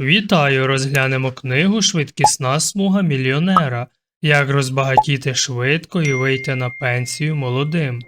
Вітаю, розглянемо книгу Швидкісна смуга мільйонера. Як розбагатіти швидко і вийти на пенсію молодим.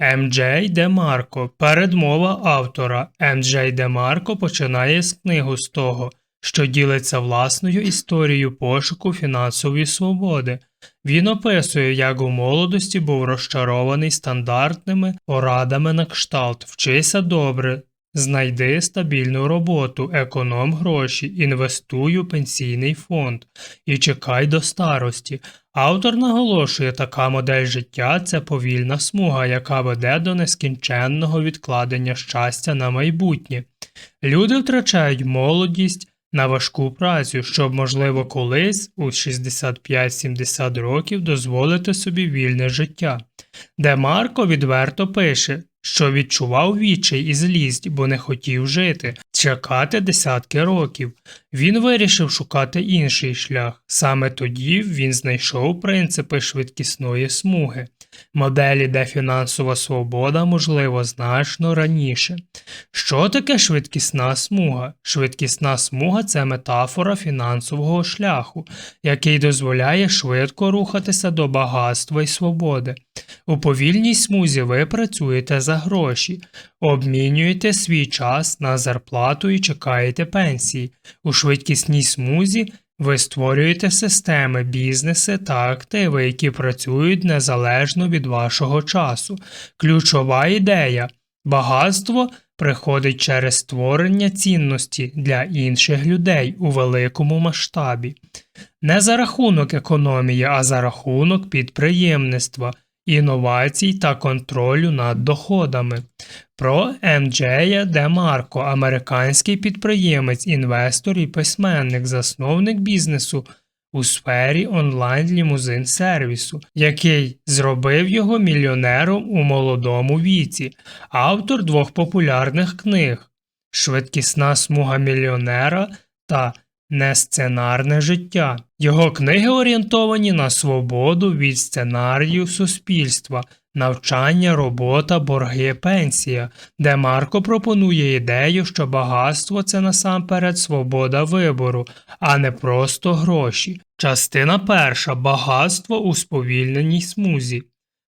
М.Дж. Демарко. Передмова автора. М.Дж. Демарко починає з книгу з того, що ділиться власною історією пошуку фінансової свободи. Він описує, як у молодості був розчарований стандартними порадами на кшталт Вчися добре, знайди стабільну роботу, економ гроші, інвестуй у пенсійний фонд і чекай до старості. Автор наголошує, така модель життя це повільна смуга, яка веде до нескінченного відкладення щастя на майбутнє. Люди втрачають молодість на важку працю, щоб, можливо, колись у 65-70 років дозволити собі вільне життя. Де Марко відверто пише, що відчував відчай і злість, бо не хотів жити, чекати десятки років. Він вирішив шукати інший шлях. Саме тоді він знайшов принципи швидкісної смуги, моделі, де фінансова свобода можливо значно раніше. Що таке швидкісна смуга? Швидкісна смуга це метафора фінансового шляху, який дозволяє швидко рухатися до багатства і свободи. У повільній смузі ви працюєте за гроші, обмінюєте свій час на зарплату і чекаєте пенсії. У швидкісній смузі ви створюєте системи, бізнеси та активи, які працюють незалежно від вашого часу. Ключова ідея багатство приходить через створення цінності для інших людей у великому масштабі. Не за рахунок економії, а за рахунок підприємництва інновацій та контролю над доходами. Про М.Дж. Демарко, американський підприємець, інвестор і письменник, засновник бізнесу у сфері онлайн-лімузин сервісу, який зробив його мільйонером у молодому віці, автор двох популярних книг Швидкісна смуга мільйонера та Несценарне життя. Його книги орієнтовані на свободу від сценарію суспільства, навчання, робота, борги, пенсія, де Марко пропонує ідею, що багатство це насамперед свобода вибору, а не просто гроші. Частина перша багатство у сповільненій смузі.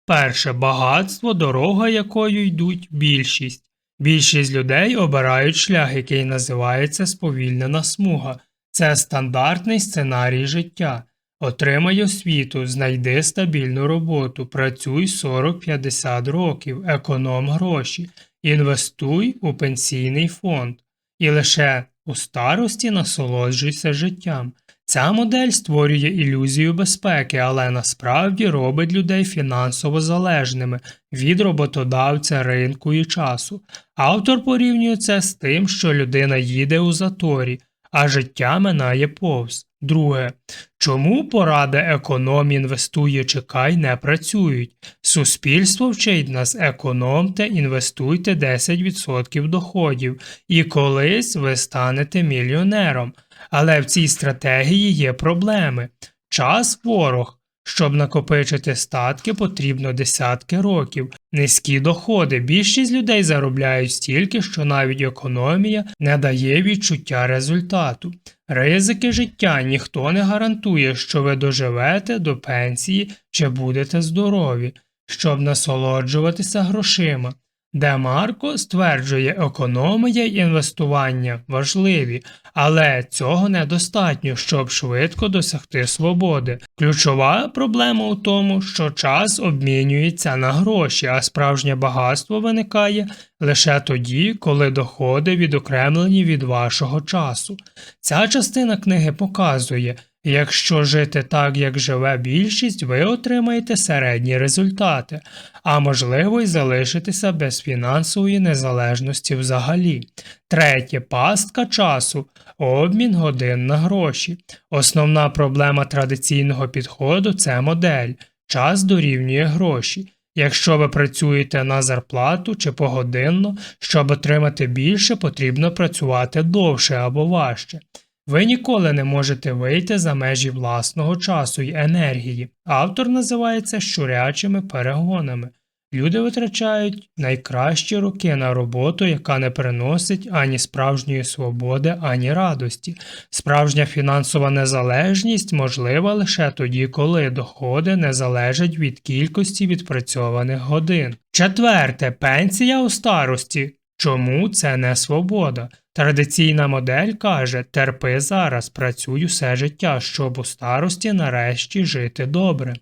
Перше багатство, дорога якою йдуть більшість. Більшість людей обирають шлях, який називається сповільнена смуга. Це стандартний сценарій життя. Отримай освіту, знайди стабільну роботу, працюй 40-50 років, економ гроші, інвестуй у пенсійний фонд і лише у старості насолоджуйся життям. Ця модель створює ілюзію безпеки, але насправді робить людей фінансово залежними від роботодавця, ринку і часу. Автор порівнює це з тим, що людина їде у заторі а життя минає повз. Друге, чому поради економ, інвестує, чекай не працюють? Суспільство вчить нас економте, інвестуйте 10% доходів, і колись ви станете мільйонером. Але в цій стратегії є проблеми. Час ворог. Щоб накопичити статки, потрібно десятки років, низькі доходи. Більшість людей заробляють стільки, що навіть економія не дає відчуття результату. Ризики життя ніхто не гарантує, що ви доживете до пенсії чи будете здорові, щоб насолоджуватися грошима. Де Марко стверджує, економія і інвестування важливі, але цього недостатньо, щоб швидко досягти свободи. Ключова проблема у тому, що час обмінюється на гроші, а справжнє багатство виникає лише тоді, коли доходи відокремлені від вашого часу. Ця частина книги показує, Якщо жити так, як живе більшість, ви отримаєте середні результати, а можливо й залишитися без фінансової незалежності взагалі. Третє пастка часу обмін годин на гроші. Основна проблема традиційного підходу це модель. Час дорівнює гроші. Якщо ви працюєте на зарплату чи погодинно, щоб отримати більше, потрібно працювати довше або важче. Ви ніколи не можете вийти за межі власного часу й енергії. Автор називається щурячими перегонами. Люди витрачають найкращі роки на роботу, яка не приносить ані справжньої свободи, ані радості. Справжня фінансова незалежність можлива лише тоді, коли доходи не залежать від кількості відпрацьованих годин. Четверте пенсія у старості. Чому це не свобода? Традиційна модель каже: терпи зараз, працюй усе життя, щоб у старості нарешті жити добре.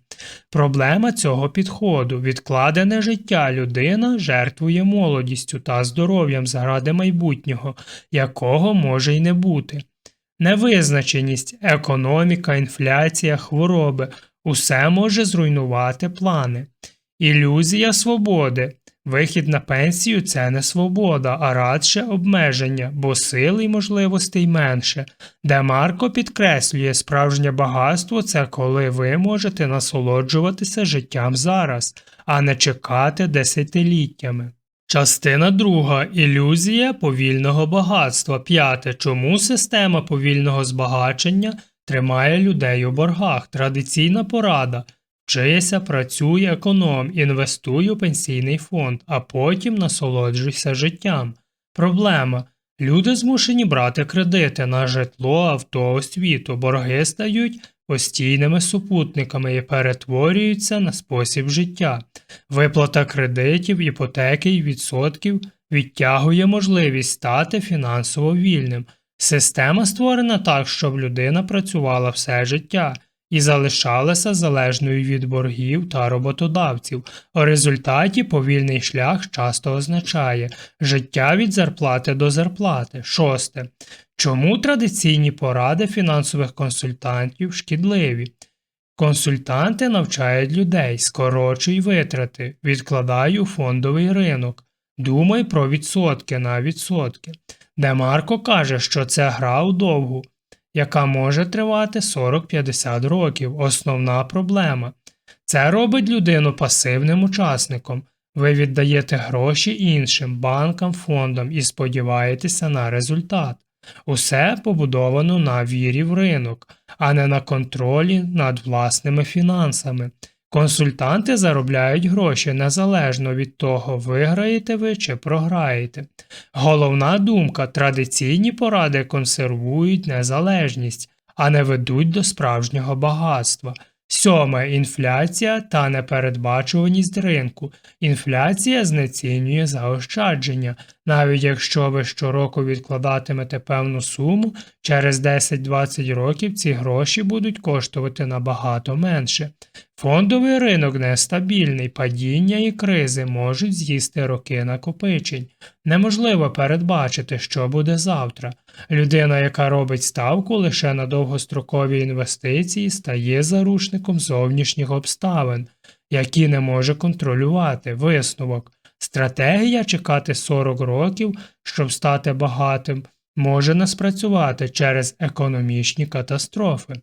Проблема цього підходу відкладене життя людина жертвує молодістю та здоров'ям заради майбутнього, якого може й не бути. Невизначеність, економіка, інфляція, хвороби усе може зруйнувати плани. Ілюзія свободи. Вихід на пенсію це не свобода, а радше обмеження, бо сил і можливостей менше. Де Марко підкреслює, справжнє багатство це коли ви можете насолоджуватися життям зараз, а не чекати десятиліттями. Частина друга ілюзія повільного багатства. П'яте. Чому система повільного збагачення тримає людей у боргах? Традиційна порада. Вчися, працюй, економ, інвестуй у пенсійний фонд, а потім насолоджуйся життям. Проблема. Люди змушені брати кредити на житло, авто, освіту, борги стають постійними супутниками і перетворюються на спосіб життя. Виплата кредитів, іпотеки і відсотків відтягує можливість стати фінансово вільним. Система створена так, щоб людина працювала все життя і залишалася залежною від боргів та роботодавців. У результаті повільний шлях часто означає життя від зарплати до зарплати. Шосте. Чому традиційні поради фінансових консультантів шкідливі? Консультанти навчають людей, скорочуй витрати, відкладай у фондовий ринок, думай про відсотки на відсотки. Демарко каже, що це гра у довгу, яка може тривати 40-50 років. Основна проблема. Це робить людину пасивним учасником. Ви віддаєте гроші іншим банкам, фондам і сподіваєтеся на результат. Усе побудовано на вірі в ринок, а не на контролі над власними фінансами. Консультанти заробляють гроші незалежно від того, виграєте ви чи програєте. Головна думка традиційні поради консервують незалежність, а не ведуть до справжнього багатства. Сьоме інфляція та непередбачуваність ринку. Інфляція знецінює заощадження. Навіть якщо ви щороку відкладатимете певну суму, через 10-20 років ці гроші будуть коштувати набагато менше. Фондовий ринок нестабільний, падіння і кризи можуть з'їсти роки накопичень. Неможливо передбачити, що буде завтра. Людина, яка робить ставку лише на довгострокові інвестиції, стає заручником зовнішніх обставин, які не може контролювати. Висновок. Стратегія чекати 40 років, щоб стати багатим, може не спрацювати через економічні катастрофи.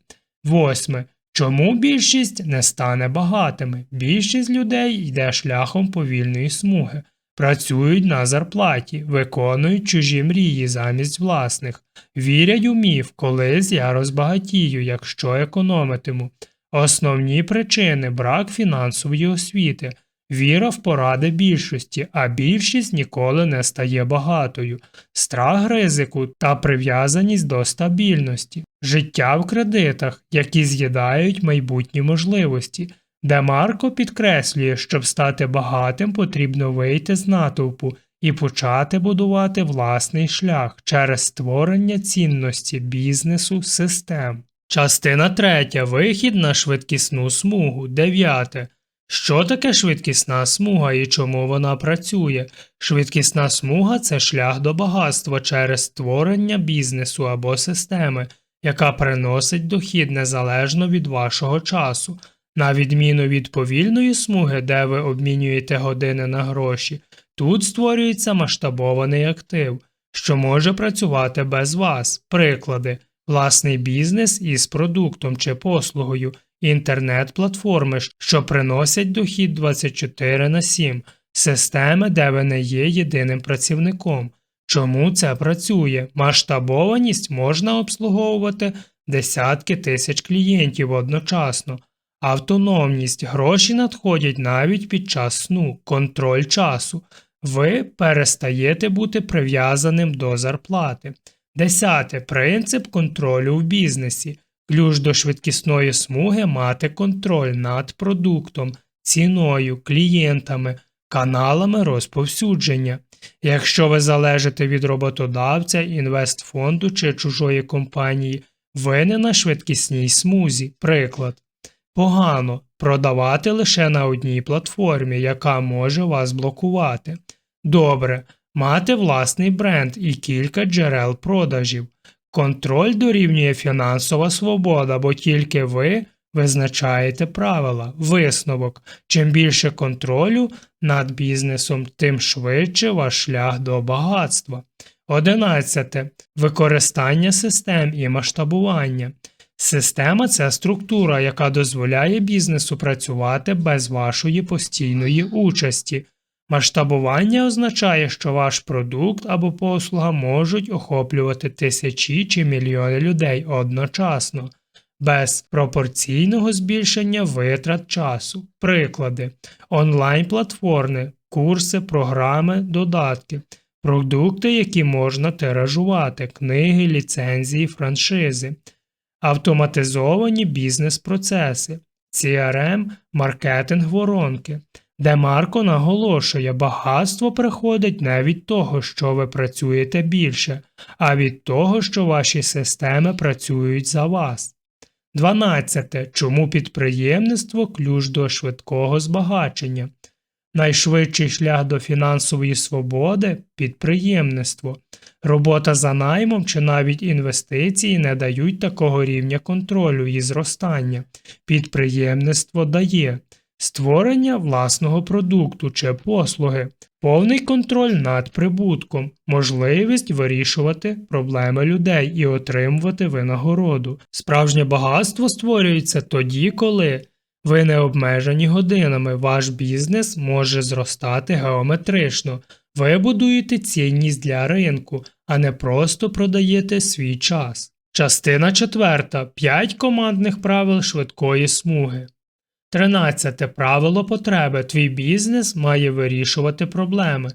Восьме. Чому більшість не стане багатими? Більшість людей йде шляхом повільної смуги, працюють на зарплаті, виконують чужі мрії замість власних, вірять у міф, колись я розбагатію, якщо економитиму. Основні причини брак фінансової освіти, віра в поради більшості, а більшість ніколи не стає багатою, страх ризику та прив'язаність до стабільності, життя в кредитах, які з'їдають майбутні можливості. Де Марко підкреслює, щоб стати багатим, потрібно вийти з натовпу і почати будувати власний шлях через створення цінності бізнесу систем. Частина третя. Вихід на швидкісну смугу. Дев'яте. Що таке швидкісна смуга і чому вона працює? Швидкісна смуга це шлях до багатства через створення бізнесу або системи, яка приносить дохід незалежно від вашого часу. На відміну від повільної смуги, де ви обмінюєте години на гроші, тут створюється масштабований актив, що може працювати без вас. Приклади, власний бізнес із продуктом чи послугою, інтернет-платформи, що приносять дохід 24 на 7, системи, де ви не є єдиним працівником. Чому це працює? Масштабованість можна обслуговувати десятки тисяч клієнтів одночасно. Автономність. Гроші надходять навіть під час сну, контроль часу. Ви перестаєте бути прив'язаним до зарплати. Десяте. Принцип контролю в бізнесі. Ключ до швидкісної смуги мати контроль над продуктом, ціною, клієнтами, каналами розповсюдження. Якщо ви залежите від роботодавця, інвестфонду чи чужої компанії, ви не на швидкісній смузі. Приклад. Погано продавати лише на одній платформі, яка може вас блокувати. Добре, мати власний бренд і кілька джерел продажів. Контроль дорівнює фінансова свобода, бо тільки ви визначаєте правила, висновок. Чим більше контролю над бізнесом, тим швидше ваш шлях до багатства. Одинадцяте. Використання систем і масштабування. Система це структура, яка дозволяє бізнесу працювати без вашої постійної участі. Масштабування означає, що ваш продукт або послуга можуть охоплювати тисячі чи мільйони людей одночасно, без пропорційного збільшення витрат часу. Приклади онлайн-платформи, курси, програми, додатки, продукти, які можна тиражувати, книги, ліцензії, франшизи, автоматизовані бізнес-процеси, CRM, маркетинг воронки. Де Марко наголошує, багатство приходить не від того, що ви працюєте більше, а від того, що ваші системи працюють за вас. 12. Чому підприємництво ключ до швидкого збагачення? Найшвидший шлях до фінансової свободи підприємництво. Робота за наймом чи навіть інвестиції не дають такого рівня контролю і зростання. Підприємництво дає створення власного продукту чи послуги, повний контроль над прибутком, можливість вирішувати проблеми людей і отримувати винагороду. Справжнє багатство створюється тоді, коли ви не обмежені годинами, ваш бізнес може зростати геометрично. Ви будуєте цінність для ринку, а не просто продаєте свій час. Частина четверта. 5 командних правил швидкої смуги. Тринадцяте правило потреби. Твій бізнес має вирішувати проблеми.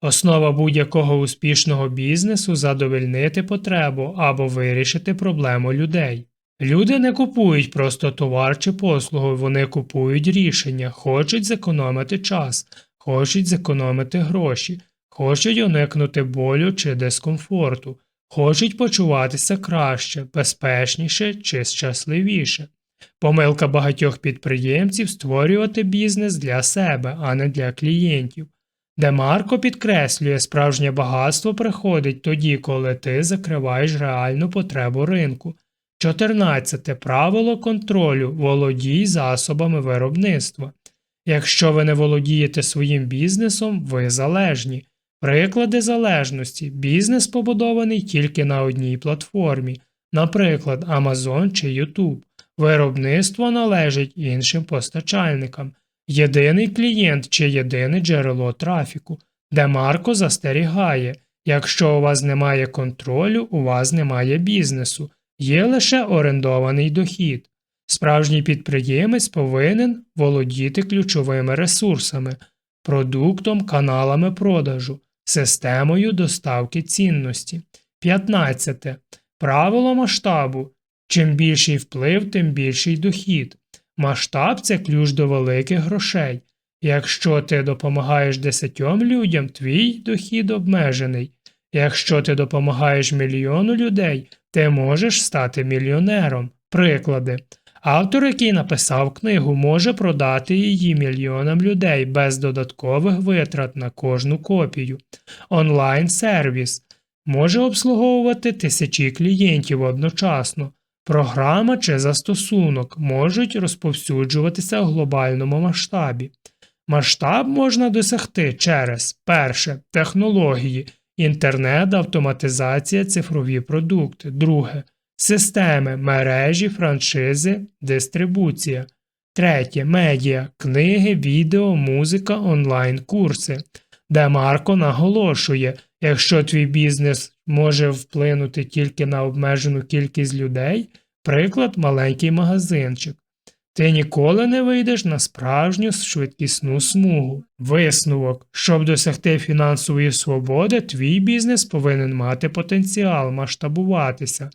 Основа будь-якого успішного бізнесу задовольнити потребу або вирішити проблему людей. Люди не купують просто товар чи послугу, вони купують рішення, хочуть зекономити час, хочуть зекономити гроші, хочуть уникнути болю чи дискомфорту, хочуть почуватися краще, безпечніше чи щасливіше. Помилка багатьох підприємців створювати бізнес для себе, а не для клієнтів. Демарко підкреслює, справжнє багатство приходить тоді, коли ти закриваєш реальну потребу ринку. 14. Правило контролю володій засобами виробництва. Якщо ви не володієте своїм бізнесом, ви залежні. Приклади залежності. Бізнес побудований тільки на одній платформі, наприклад, Amazon чи YouTube. Виробництво належить іншим постачальникам, єдиний клієнт чи єдине джерело трафіку, де Марко застерігає, якщо у вас немає контролю, у вас немає бізнесу, є лише орендований дохід. Справжній підприємець повинен володіти ключовими ресурсами, продуктом, каналами продажу, системою доставки цінності. 15. Правило масштабу. Чим більший вплив, тим більший дохід. Масштаб це ключ до великих грошей. Якщо ти допомагаєш десятьом людям, твій дохід обмежений. Якщо ти допомагаєш мільйону людей, ти можеш стати мільйонером. Приклади. Автор, який написав книгу, може продати її мільйонам людей без додаткових витрат на кожну копію. Онлайн-сервіс може обслуговувати тисячі клієнтів одночасно. Програма чи застосунок можуть розповсюджуватися в глобальному масштабі. Масштаб можна досягти через перше технології, інтернет, автоматизація, цифрові продукти, друге. Системи, мережі, франшизи, дистрибуція, третє. Медіа, книги, відео, музика, онлайн курси, де Марко наголошує, якщо твій бізнес може вплинути тільки на обмежену кількість людей, приклад маленький магазинчик. Ти ніколи не вийдеш на справжню швидкісну смугу. Висновок, щоб досягти фінансової свободи, твій бізнес повинен мати потенціал масштабуватися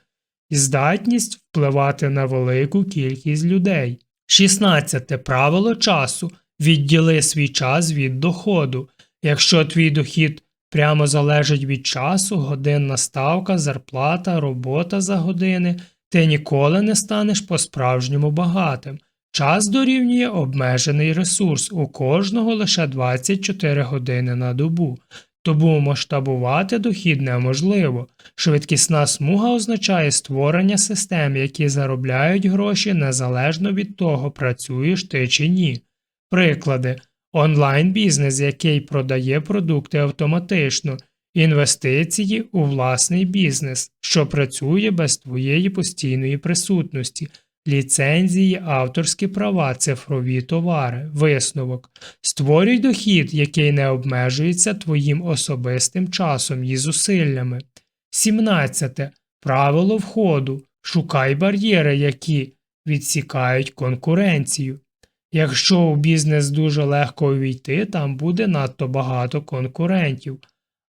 і здатність впливати на велику кількість людей. 16. Правило часу. Відділи свій час від доходу. Якщо твій дохід прямо залежить від часу, годинна ставка, зарплата, робота за години, ти ніколи не станеш по-справжньому багатим. Час дорівнює обмежений ресурс, у кожного лише 24 години на добу. Тому масштабувати дохід неможливо. Швидкісна смуга означає створення систем, які заробляють гроші незалежно від того, працюєш ти чи ні. Приклади онлайн-бізнес, який продає продукти автоматично, інвестиції у власний бізнес, що працює без твоєї постійної присутності, ліцензії, авторські права, цифрові товари, висновок. Створюй дохід, який не обмежується твоїм особистим часом і зусиллями. 17. Правило входу. Шукай бар'єри, які відсікають конкуренцію. Якщо у бізнес дуже легко увійти, там буде надто багато конкурентів,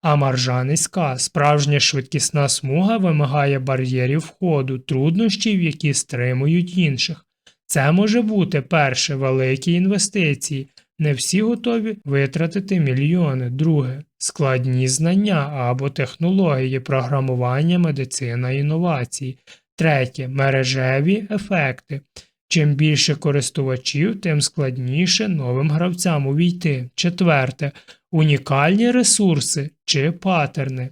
а маржа низька. Справжня швидкісна смуга вимагає бар'єрів входу, труднощів, які стримують інших. Це може бути перше великі інвестиції. Не всі готові витратити мільйони. Друге складні знання або технології, програмування, медицина, інновації. Третє мережеві ефекти. Чим більше користувачів, тим складніше новим гравцям увійти. Четверте унікальні ресурси чи паттерни.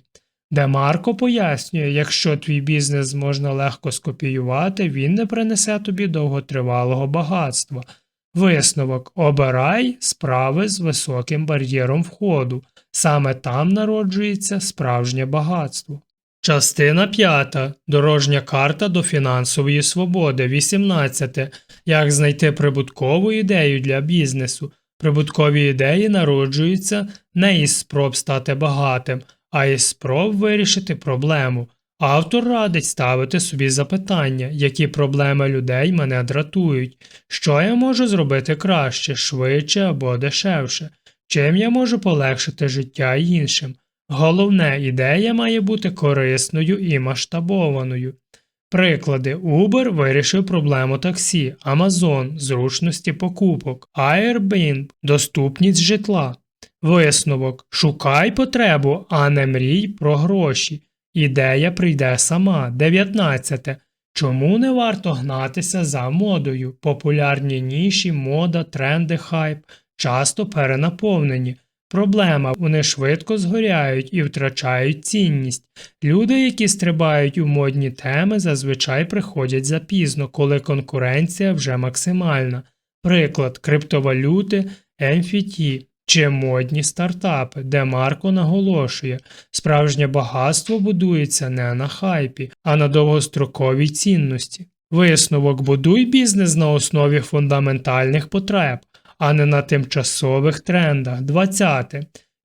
Де Марко пояснює, якщо твій бізнес можна легко скопіювати, він не принесе тобі довготривалого багатства. Висновок обирай справи з високим бар'єром входу. Саме там народжується справжнє багатство. Частина 5. Дорожня карта до фінансової свободи. 18. Як знайти прибуткову ідею для бізнесу. Прибуткові ідеї народжуються не із спроб стати багатим, а із спроб вирішити проблему. Автор радить ставити собі запитання, які проблеми людей мене дратують, що я можу зробити краще, швидше або дешевше, чим я можу полегшити життя іншим. Головне, ідея має бути корисною і масштабованою. Приклади Uber вирішив проблему таксі, Amazon зручності покупок, Airbnb доступність житла. Висновок Шукай потребу, а не мрій про гроші. Ідея прийде сама. 19. Чому не варто гнатися за модою? Популярні ніші, мода, тренди, хайп часто перенаповнені. Проблема вони швидко згоряють і втрачають цінність. Люди, які стрибають у модні теми, зазвичай приходять запізно, коли конкуренція вже максимальна. Приклад криптовалюти, NFT чи модні стартапи, де Марко наголошує, справжнє багатство будується не на хайпі, а на довгостроковій цінності. Висновок будуй бізнес на основі фундаментальних потреб а не на тимчасових трендах. 20.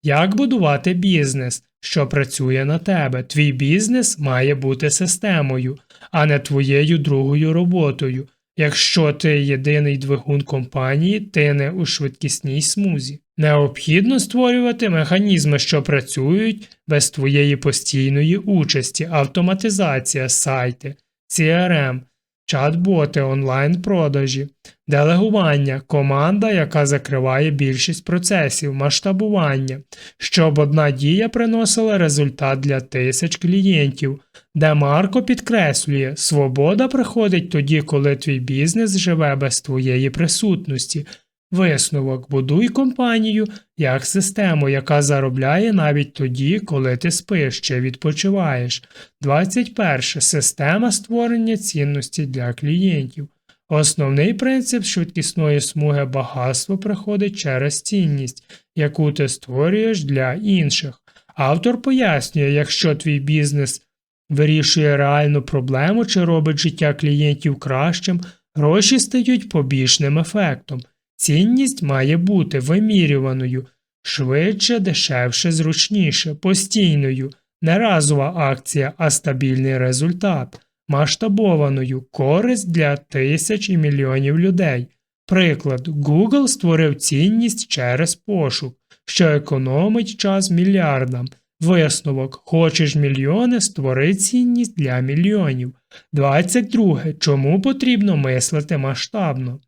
Як будувати бізнес, що працює на тебе? Твій бізнес має бути системою, а не твоєю другою роботою. Якщо ти єдиний двигун компанії, ти не у швидкісній смузі. Необхідно створювати механізми, що працюють без твоєї постійної участі, автоматизація, сайти, CRM, чат-боти, онлайн-продажі, делегування, команда, яка закриває більшість процесів, масштабування, щоб одна дія приносила результат для тисяч клієнтів, де Марко підкреслює, свобода приходить тоді, коли твій бізнес живе без твоєї присутності. Висновок будуй компанію як систему, яка заробляє навіть тоді, коли ти спиш чи відпочиваєш. 21. Система створення цінності для клієнтів. Основний принцип швидкісної смуги багатства приходить через цінність, яку ти створюєш для інших. Автор пояснює, якщо твій бізнес вирішує реальну проблему чи робить життя клієнтів кращим, гроші стають побічним ефектом. Цінність має бути вимірюваною швидше, дешевше, зручніше, постійною, не разова акція, а стабільний результат. масштабованою користь для тисяч і мільйонів людей. Приклад, Google створив цінність через пошук, що економить час мільярдам. Висновок Хочеш мільйони, створи цінність для мільйонів. 22. Чому потрібно мислити масштабно?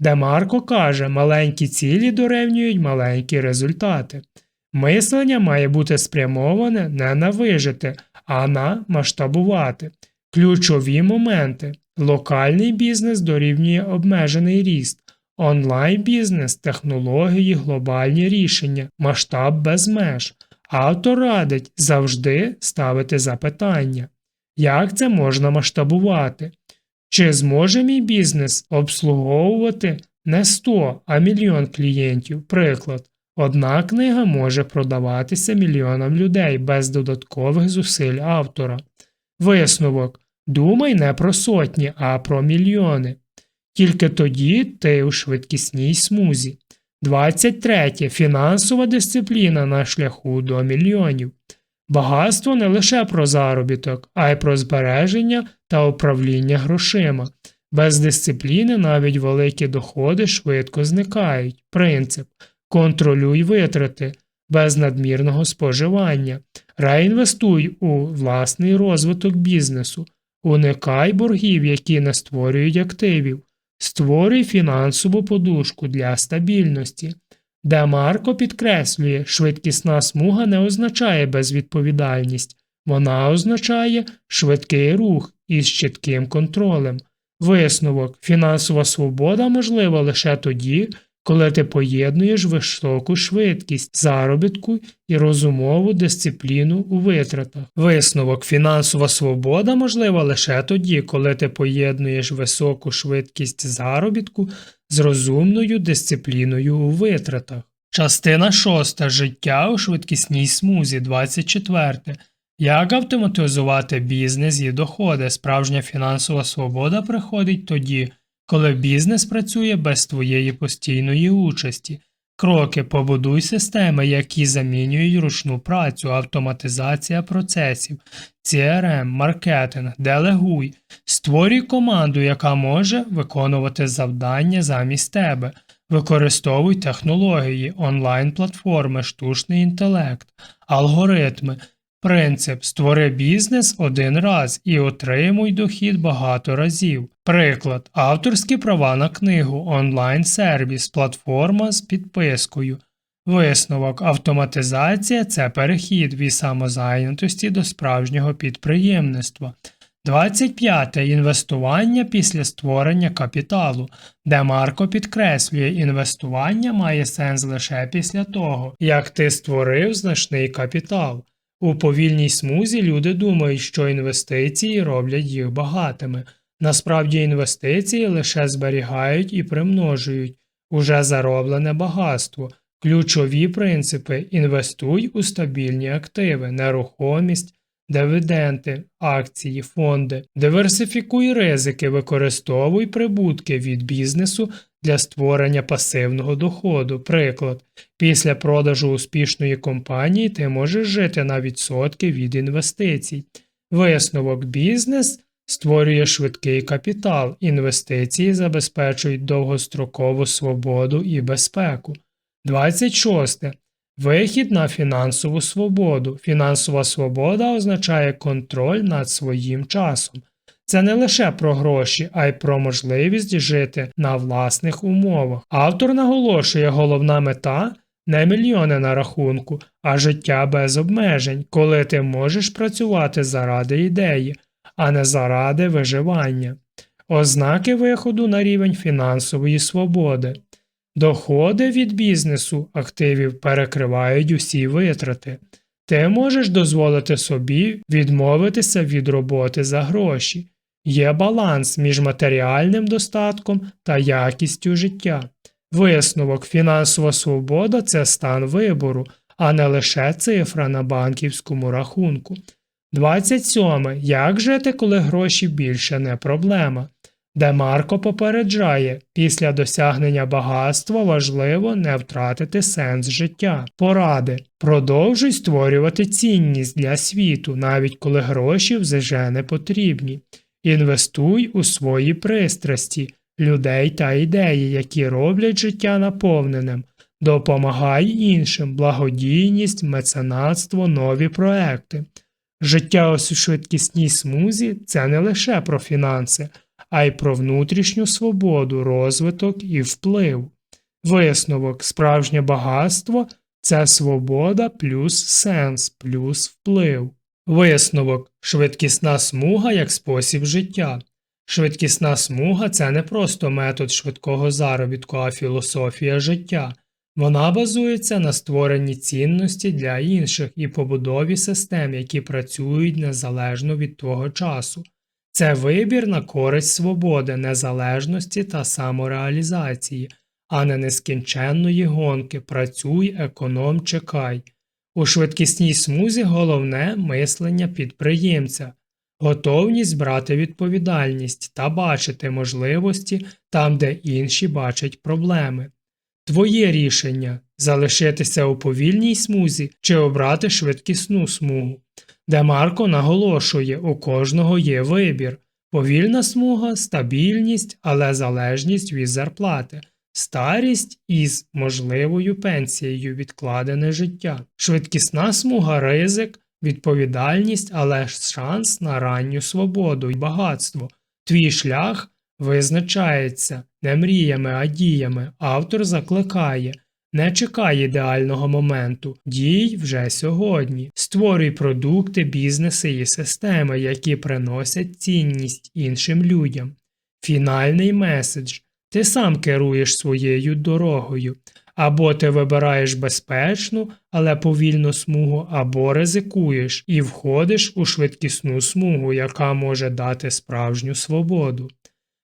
Демарко каже, маленькі цілі дорівнюють маленькі результати. Мислення має бути спрямоване не на вижити, а на масштабувати. Ключові моменти. Локальний бізнес дорівнює обмежений ріст, онлайн-бізнес, технології, глобальні рішення, масштаб без меж. Автор радить завжди ставити запитання. Як це можна масштабувати? Чи зможе мій бізнес обслуговувати не 100, а мільйон клієнтів? Приклад. Одна книга може продаватися мільйонам людей без додаткових зусиль автора. Висновок Думай не про сотні, а про мільйони. Тільки тоді ти у швидкісній смузі. 23. Фінансова дисципліна на шляху до мільйонів. Багатство не лише про заробіток, а й про збереження та управління грошима. Без дисципліни навіть великі доходи швидко зникають. Принцип контролюй витрати без надмірного споживання, реінвестуй у власний розвиток бізнесу, уникай боргів, які не створюють активів, створюй фінансову подушку для стабільності. Де Марко підкреслює, швидкісна смуга не означає безвідповідальність, вона означає швидкий рух із чітким контролем. Висновок фінансова свобода можлива лише тоді, коли ти поєднуєш високу швидкість заробітку і розумову дисципліну у витратах. Висновок фінансова свобода можлива лише тоді, коли ти поєднуєш високу швидкість заробітку з розумною дисципліною у витратах. Частина 6. Життя у швидкісній смузі 24. Як автоматизувати бізнес і доходи? Справжня фінансова свобода приходить тоді, коли бізнес працює без твоєї постійної участі. Кроки побудуй системи, які замінюють ручну працю, автоматизація процесів, CRM, маркетинг, делегуй, створюй команду, яка може виконувати завдання замість тебе, використовуй технології, онлайн-платформи, штучний інтелект, алгоритми. Принцип створи бізнес один раз і отримуй дохід багато разів. Приклад, авторські права на книгу, онлайн-сервіс, платформа з підпискою. Висновок автоматизація це перехід від самозайнятості до справжнього підприємництва. 25. Інвестування після створення капіталу, де Марко підкреслює, інвестування має сенс лише після того, як ти створив значний капітал. У повільній смузі люди думають, що інвестиції роблять їх багатими. Насправді інвестиції лише зберігають і примножують уже зароблене багатство. Ключові принципи інвестуй у стабільні активи, нерухомість, дивіденти, акції, фонди, диверсифікуй ризики, використовуй прибутки від бізнесу для створення пасивного доходу. Приклад, після продажу успішної компанії ти можеш жити на відсотки від інвестицій. Висновок бізнес створює швидкий капітал, інвестиції забезпечують довгострокову свободу і безпеку. 26. Вихід на фінансову свободу. Фінансова свобода означає контроль над своїм часом. Це не лише про гроші, а й про можливість жити на власних умовах. Автор наголошує, головна мета не мільйони на рахунку, а життя без обмежень, коли ти можеш працювати заради ідеї, а не заради виживання. Ознаки виходу на рівень фінансової свободи. Доходи від бізнесу активів перекривають усі витрати. Ти можеш дозволити собі відмовитися від роботи за гроші. Є баланс між матеріальним достатком та якістю життя. Висновок фінансова свобода це стан вибору, а не лише цифра на банківському рахунку. 27. Як жити, коли гроші більше не проблема? Де Марко попереджає, після досягнення багатства важливо не втратити сенс життя. Поради. Продовжуй створювати цінність для світу, навіть коли гроші вже не потрібні. Інвестуй у свої пристрасті, людей та ідеї, які роблять життя наповненим. Допомагай іншим, благодійність, меценатство, нові проекти. Життя у швидкісній смузі це не лише про фінанси, а й про внутрішню свободу, розвиток і вплив. Висновок, справжнє багатство це свобода плюс сенс плюс вплив. Висновок швидкісна смуга як спосіб життя. Швидкісна смуга це не просто метод швидкого заробітку, а філософія життя. Вона базується на створенні цінності для інших і побудові систем, які працюють незалежно від твого часу. Це вибір на користь свободи, незалежності та самореалізації, а не нескінченної гонки працюй, економ, чекай. У швидкісній смузі головне мислення підприємця, готовність брати відповідальність та бачити можливості там, де інші бачать проблеми. Твоє рішення залишитися у повільній смузі чи обрати швидкісну смугу, де Марко наголошує, у кожного є вибір. Повільна смуга, стабільність, але залежність від зарплати, старість із можливою пенсією відкладене життя, швидкісна смуга ризик, відповідальність, але ж шанс на ранню свободу і багатство. Твій шлях визначається не мріями, а діями. Автор закликає. Не чекай ідеального моменту, дій вже сьогодні. Створюй продукти, бізнеси і системи, які приносять цінність іншим людям. Фінальний меседж ти сам керуєш своєю дорогою, або ти вибираєш безпечну, але повільну смугу, або ризикуєш і входиш у швидкісну смугу, яка може дати справжню свободу.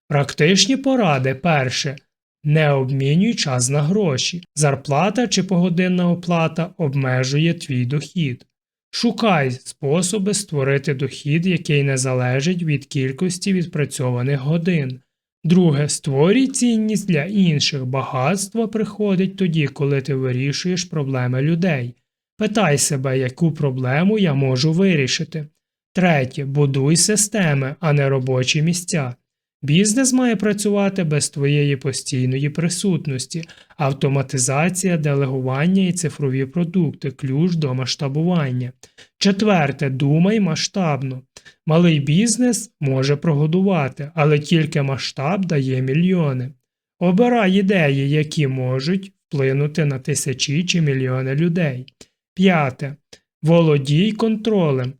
Практичні поради перше. Не обмінюй час на гроші. Зарплата чи погодинна оплата обмежує твій дохід. Шукай способи створити дохід, який не залежить від кількості відпрацьованих годин. Друге, створюй цінність для інших. Багатство приходить тоді, коли ти вирішуєш проблеми людей. Питай себе, яку проблему я можу вирішити. Третє, будуй системи, а не робочі місця. Бізнес має працювати без твоєї постійної присутності, автоматизація, делегування і цифрові продукти, ключ до масштабування. Четверте, думай масштабно. Малий бізнес може прогодувати, але тільки масштаб дає мільйони. Обирай ідеї, які можуть вплинути на тисячі чи мільйони людей. П'яте. Володій контролем.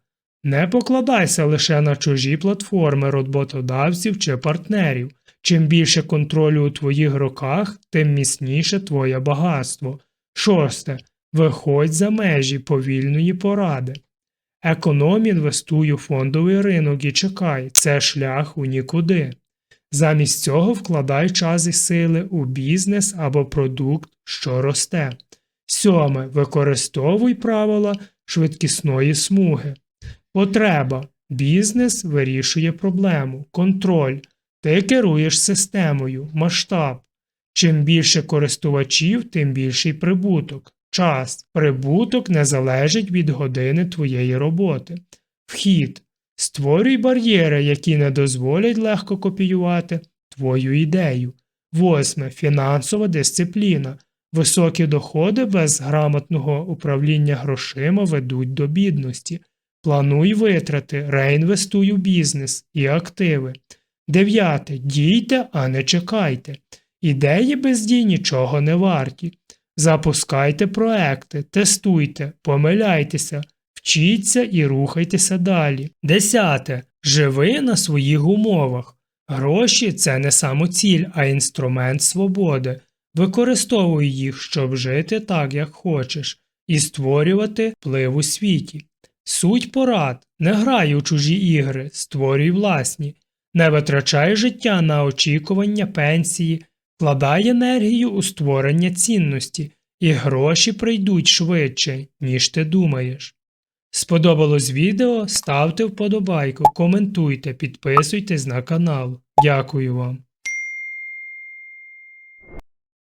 Не покладайся лише на чужі платформи роботодавців чи партнерів. Чим більше контролю у твоїх руках, тим міцніше твоє багатство. Шосте. Виходь за межі повільної поради. Економ інвестуй у фондовий ринок і чекай, це шлях у нікуди. Замість цього вкладай час і сили у бізнес або продукт, що росте. Сьоме. Використовуй правила швидкісної смуги. Потреба. Бізнес вирішує проблему. Контроль. Ти керуєш системою, масштаб. Чим більше користувачів, тим більший прибуток. Час. Прибуток не залежить від години твоєї роботи. Вхід. Створюй бар'єри, які не дозволять легко копіювати твою ідею. Восьме. Фінансова дисципліна. Високі доходи без грамотного управління грошима ведуть до бідності. Плануй витрати, реінвестуй у бізнес і активи. Дев'яте. Дійте, а не чекайте. Ідеї без дій нічого не варті. Запускайте проекти, тестуйте, помиляйтеся, вчіться і рухайтеся далі. Десяте. Живи на своїх умовах. Гроші це не самоціль, а інструмент свободи. Використовуй їх, щоб жити так, як хочеш, і створювати вплив у світі. Суть порад не грай у чужі ігри, створюй власні, не витрачай життя на очікування пенсії, вкладай енергію у створення цінності, і гроші прийдуть швидше, ніж ти думаєш. Сподобалось відео? Ставте вподобайку, коментуйте, підписуйтесь на канал. Дякую вам.